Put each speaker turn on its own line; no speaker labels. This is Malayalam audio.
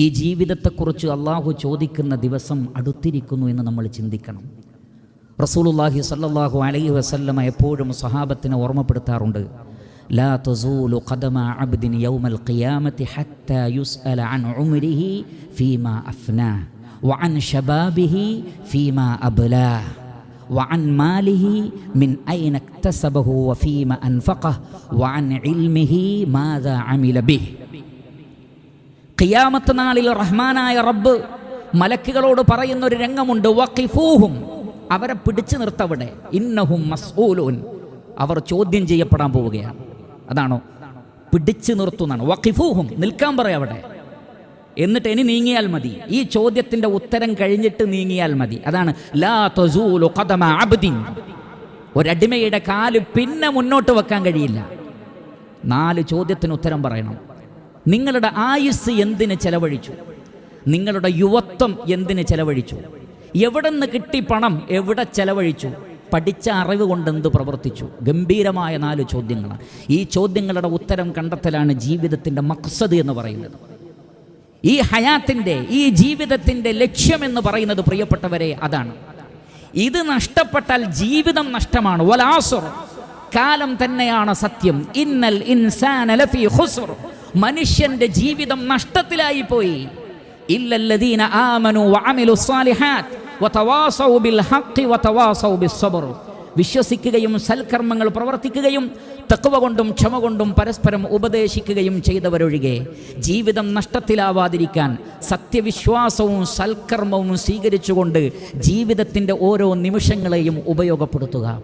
ഈ ജീവിതത്തെക്കുറിച്ച് അള്ളാഹു ചോദിക്കുന്ന ദിവസം അടുത്തിരിക്കുന്നു എന്ന് നമ്മൾ ചിന്തിക്കണം റസൂലുള്ളാഹി സല്ലല്ലാഹു അലൈഹി വസല്ലമ എപ്പോഴും സഹാബത്തിനെ ഓർമ്മപ്പെടുത്താറുണ്ട് ലാ തസൂലു ഖദമ അബ്ദിൻ യൗമൽ ഖിയാമത്തി ഹത്താ യുസ്അല അൻ ഉംരിഹി ഫീമാ അഫ്നാ വഅൻ ശബാബിഹി ഫീമാ അബ്ലാ وعن ماله من أين اكتسبه وفيما أنفقه وعن علمه ماذا عمل به ഖിയാമത്ത് നാളിൽ റഹ്മാനായ റബ്ബ് മലക്കുകളോട് പറയുന്ന ഒരു രംഗമുണ്ട് വഖിഫൂഹും. അവരെ പിടിച്ചു നിർത്തവിടെ. ഇന്നഹും മസ്ഊലൂൻ. അവർ ചോദ്യം ചെയ്യപ്പെടാൻ പോവുകയാണ്. അതാണോ? പിടിച്ചു നിർത്തുന്നതാണ്. വഖിഫൂഹും നിൽക്കാൻ പറയാം അവിടെ. എന്നിട്ട് ഇനി നീങ്ങിയാൽ മതി. ഈ ചോദ്യത്തിന്റെ ഉത്തരം കഴിഞ്ഞിട്ട് നീങ്ങിയാൽ മതി. അതാണ് ലാ തസൂലു ഖദമ അബ്ദിൻ. ഒരടിമയുടെ കാൽ പിന്നെ മുന്നോട്ട് വെക്കാൻ കഴിയില്ല. നാല് ചോദ്യത്തിന് ഉത്തരം പറയണം. നിങ്ങളുടെ ആയുസ് എന്തിന് ചെലവഴിച്ചു? നിങ്ങളുടെ യുവത്വം എന്തിന് ചെലവഴിച്ചു? എവിടെ നിന്ന് കിട്ടി പണം എവിടെ ചെലവഴിച്ചു? പഠിച്ച അറിവ് കൊണ്ട് എന്ത് പ്രവർത്തിച്ചു? ഗംഭീരമായ നാല് ചോദ്യങ്ങളാണ്. ഈ ചോദ്യങ്ങളുടെ ഉത്തരം കണ്ടെത്തലാണ് ജീവിതത്തിന്റെ മക്സദ് എന്ന് പറയുന്നത്. ഈ ഹയാത്തിന്റെ ഈ ജീവിതത്തിന്റെ ലക്ഷ്യം എന്ന് പറയുന്നത് പ്രിയപ്പെട്ടവരെ അതാണ്. ഇത് നഷ്ടപ്പെട്ടാൽ ജീവിതം നഷ്ടമാണ്. വലാസുർ കാലം തന്നെയാണ് സത്യം. ഇന്നൽ ഇൻസാൻ ലഫി ഖുസ്ർ. മനുഷ്യന്റെ ജീവിതം നഷ്ടത്തിലായി പോയി ഇല്ലല്ലദീന ആമനു വഅമിലു സ്വാലിഹാത്ത് വതവാസൗ ബിൽ വതവാസൗ ബിസ്സബ്ർ. വിശ്വസിക്കുകയും സൽക്കർമ്മങ്ങൾ പ്രവർത്തിക്കുകയും തക്കവ കൊണ്ടും ക്ഷമ കൊണ്ടും പരസ്പരം ഉപദേശിക്കുകയും ചെയ്തവരൊഴികെ ജീവിതം നഷ്ടത്തിലാവാതിരിക്കാൻ സത്യവിശ്വാസവും സൽക്കർമ്മവും സ്വീകരിച്ചുകൊണ്ട് ജീവിതത്തിന്റെ ഓരോ നിമിഷങ്ങളെയും ഉപയോഗപ്പെടുത്തുക.